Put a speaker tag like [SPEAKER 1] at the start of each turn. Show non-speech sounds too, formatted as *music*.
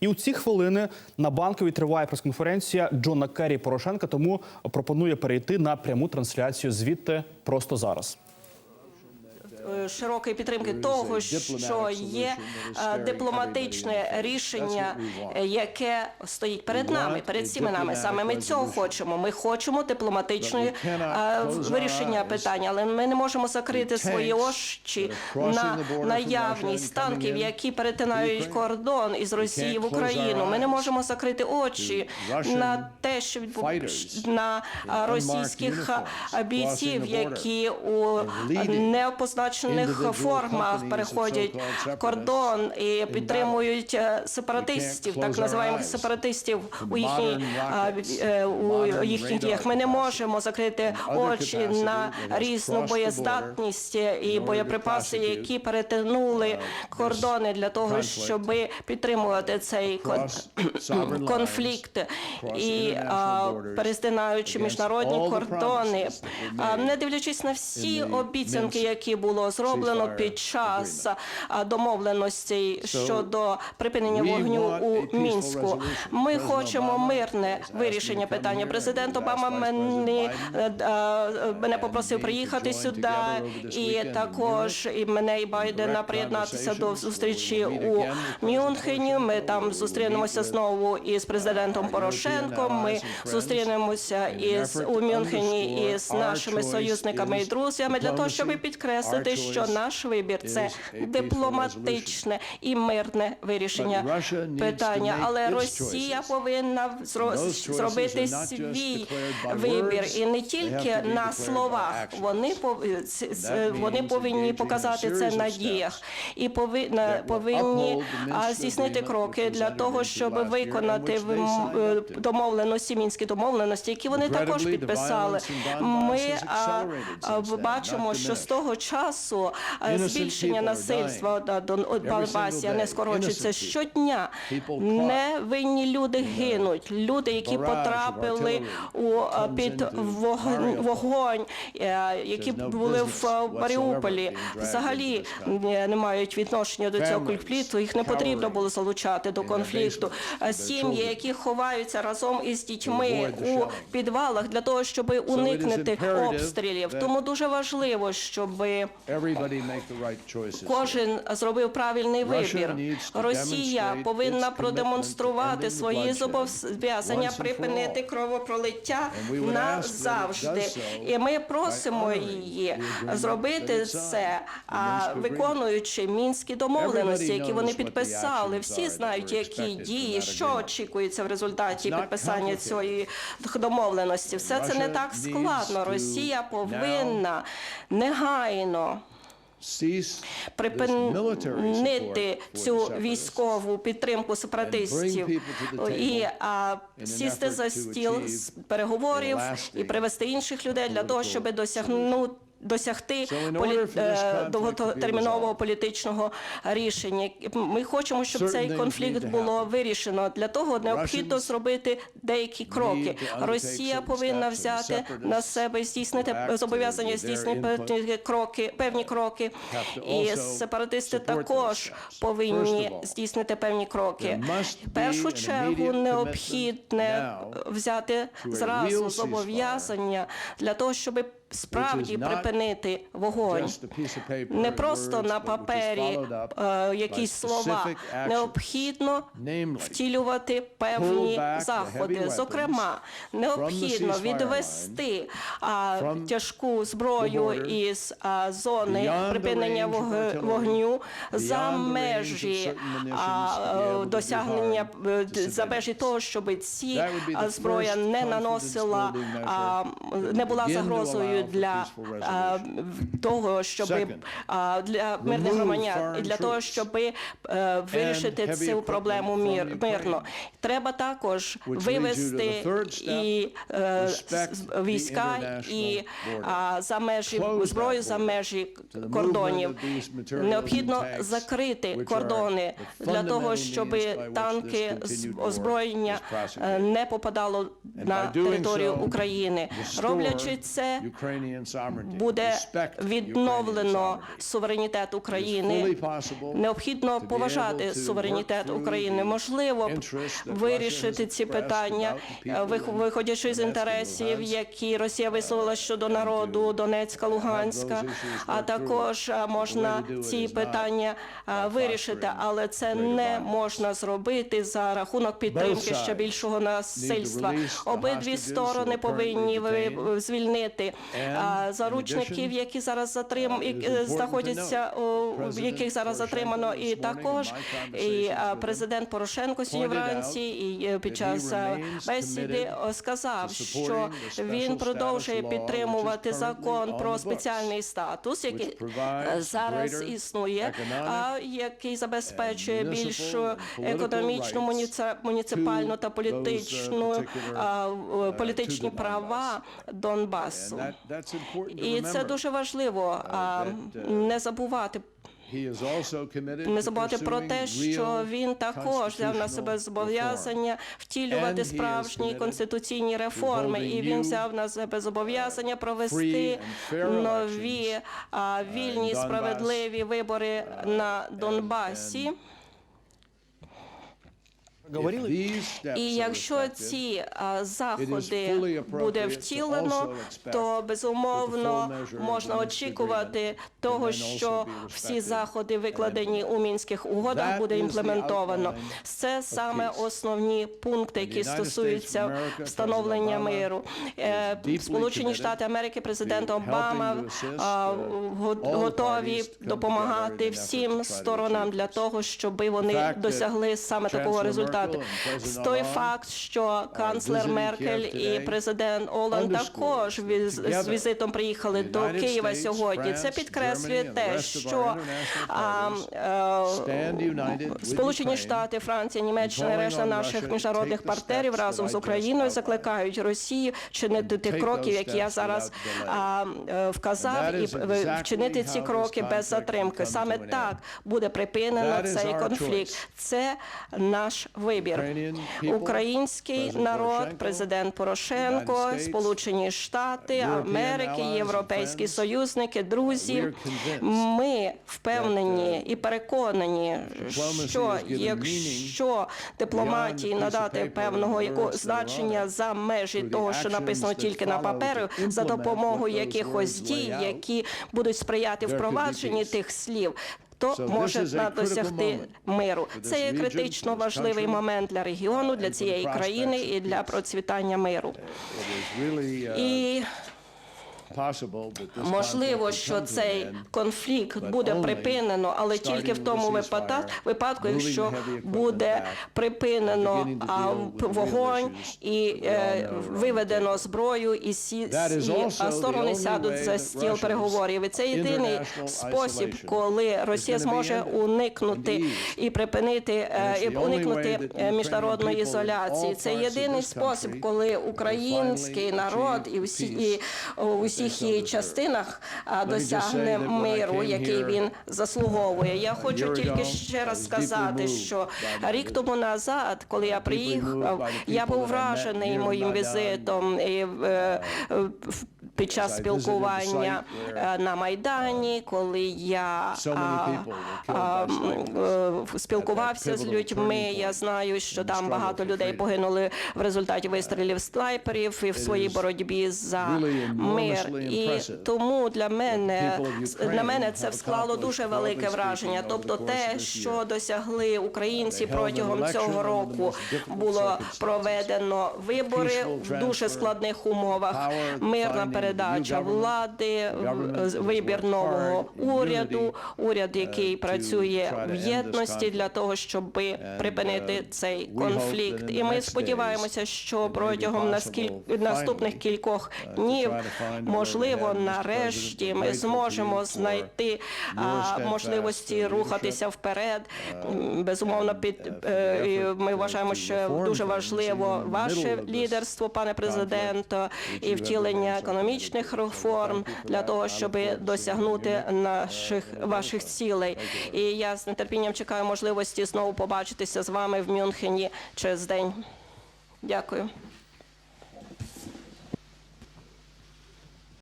[SPEAKER 1] І у ці хвилини на банковій триває прес-конференція Джона Керрі Порошенка. Тому пропонує перейти на пряму трансляцію звідти просто зараз.
[SPEAKER 2] Е, широкої підтримки того, що є е, дипломатичне рішення, е, яке стоїть перед нами, перед всіми нами. Саме ми цього хочемо. Ми хочемо дипломатичне е, вирішення питання, але ми не можемо закрити свої очі на наявність танків, які перетинають кордон із Росії в Україну. Ми не можемо закрити очі на те, що на російських бійців, які у неопозначених формах переходять кордон і підтримують е, сепаратистів, так називаємо сепаратистів у їхній е, е, у їхніх діях. Ми не можемо закрити очі на різну боєздатність і боєприпаси, які перетинули кордони для того, щоб підтримувати цей *clears throat* конфлікт і а, перетинаючи міжнародні кордони, не дивлячись на всі обіцянки, які було зроблено під час а, домовленостей щодо припинення вогню у мінську. Ми хочемо мирне вирішення питання. Президент Обама мене, е, е, мене попросив приїхати сюди, і також і мене і Байдена приєднатися до зустрічі у Мюнхені. Ми там зустрінемося знову із президентом Порошенком. Ми зустрінемося із у Мюнхені із нашими союзниками і друзями для того, щоб підкреслити, що наш вибір це дипломатичне і мирне вирішення питання. Але Росія повинна зробити свій вибір. і не тільки на словах. Вони ц- вони повинні показати це на діях. І повинна повинні здійснити кроки для того, щоб виконати е, домовленості, мінські домовленості, які вони також підписали. Ми бачимо, що з того часу а, збільшення насильства на Дон- Донбасі не скорочується щодня. Невинні люди гинуть. Люди, які потрапили у під вогонь, е, які були в Маріуполі, взагалі е, не мають відношення до цього конфлікту. Їх не потрібно було залучати до конфлікту. Е, Сім'ї, які ховаються разом із дітьми у підвалах для того, щоб уникнути обстрілів. Тому дуже важливо, щоб кожен зробив правильний вибір. Росія повинна продемонструвати свої зобов'язання припинити кровопролиття назавжди. І ми просимо її зробити це, виконуючи мінські домовленості, які вони підписали. Всі знають, які дії, що очікується в результаті підписання цієї домовленості. Все це не так складно. Росія повинна негайно припинити цю військову підтримку сепаратистів і а, сісти за стіл з переговорів і привести інших людей для того, щоб досягнути. Досягти полі... е, довготермінового політичного рішення. Ми хочемо, щоб цей конфлікт було вирішено. Для того необхідно зробити деякі кроки. Росія повинна взяти на себе здійснити зобов'язання здійснити певні кроки, певні кроки, і сепаратисти також повинні здійснити певні кроки. В першу чергу необхідне взяти зразу зобов'язання для того, щоб справді припинити вогонь. Не просто на папері е, якісь слова. Необхідно втілювати певні заходи. Зокрема, необхідно відвести тяжку зброю із зони припинення вог- вогню за межі е, досягнення е, за межі того, щоб ці зброя не наносила, не була загрозою для того, щоб для мирних громадян і для того, щоб е, вирішити цю проблему мирно. Треба також вивести і е, війська і за межі зброю за межі кордонів. Необхідно закрити кордони для того, щоб танки з озброєння е, не попадало на територію України. Роблячи це, буде відновлено суверенітет України. Необхідно поважати суверенітет України. Можливо, вирішити ці питання, е, виходячи з інтересів, які Росія висловила щодо народу Донецька, Луганська. А також е, можна ці питання е, вирішити, але це не можна зробити за рахунок підтримки ще більшого насильства. Обидві сторони повинні ви- звільнити заручників, які зараз затрим е, знаходяться в яких зараз затримано, і також і президент Порошенко сьогодні вранці і е, під час е, бесіди сказав, що він продовжує підтримувати закон про спеціальний статус, який е, зараз існує, а який забезпечує більш е, економічну, муніци- муніципальну та політичну політичні права Донбасу. І це дуже важливо а, не забувати. не забувати про те, що він також взяв на себе зобов'язання втілювати справжні конституційні реформи, і він взяв на себе зобов'язання провести нові вільні справедливі вибори на Донбасі.
[SPEAKER 1] Говорили?
[SPEAKER 2] І якщо ці заходи буде втілено, то безумовно можна очікувати того, що всі заходи, викладені у мінських угодах, буде імплементовано. Це саме основні пункти, які стосуються встановлення миру. Е, Сполучені Штати Америки, президент Обама готові допомагати всім сторонам для того, щоб вони досягли саме такого результату. Той факт, що канцлер Меркель і президент Оланд також з візитом приїхали до Києва сьогодні. Це підкреслює те, що а, е, Сполучені Штати, Франція, Німеччина, і решта наших міжнародних партнерів разом з Україною закликають Росію чинити тих кроків, які я зараз а, е, вказав, і вчинити ці кроки без затримки. Саме так буде припинено цей конфлікт. Це наш вибір. Український народ, президент Порошенко, Сполучені Штати, Америки, Європейські союзники, друзі. Ми впевнені і переконані, що якщо дипломатії надати певного значення за межі того, що написано тільки на папері, за допомогою якихось дій, які будуть сприяти впровадженні тих слів. То може досягти миру. Це є критично важливий момент для регіону, для цієї країни і для процвітання миру. І можливо, що цей конфлікт буде припинено, але тільки в тому випадку, якщо буде припинено вогонь і е, виведено зброю, і сі і сторони сядуть за стіл переговорів. І це єдиний спосіб, коли Росія зможе уникнути і припинити е, і уникнути е, міжнародної ізоляції. Це єдиний спосіб, коли український народ і всі і у всіх її частинах досягне миру, який він заслуговує. Я хочу тільки ще раз сказати, що рік тому назад, коли я приїхав, я був вражений моїм візитом і е, під час спілкування е, на майдані, коли я а, е, спілкувався з людьми. Я знаю, що там багато людей погинули в результаті вистрілів снайперів і в своїй боротьбі за мир. І тому для мене на мене це склало дуже велике враження. Тобто, те, що досягли українці протягом цього року, було проведено вибори в дуже складних умовах. Мирна передача влади, вибір нового уряду, уряд, який працює в єдності для того, щоб припинити цей конфлікт. І ми сподіваємося, що протягом наскіль- наступних кількох днів, можливо, нарешті ми зможемо знайти можливості рухатися вперед. Безумовно, під е, ми вважаємо, що дуже важливо ваше лідерство, пане президенто, і втілення економічних реформ для того, щоб досягнути наших ваших цілей. І я з нетерпінням чекаю можливості знову побачитися з вами в Мюнхені через день. Дякую.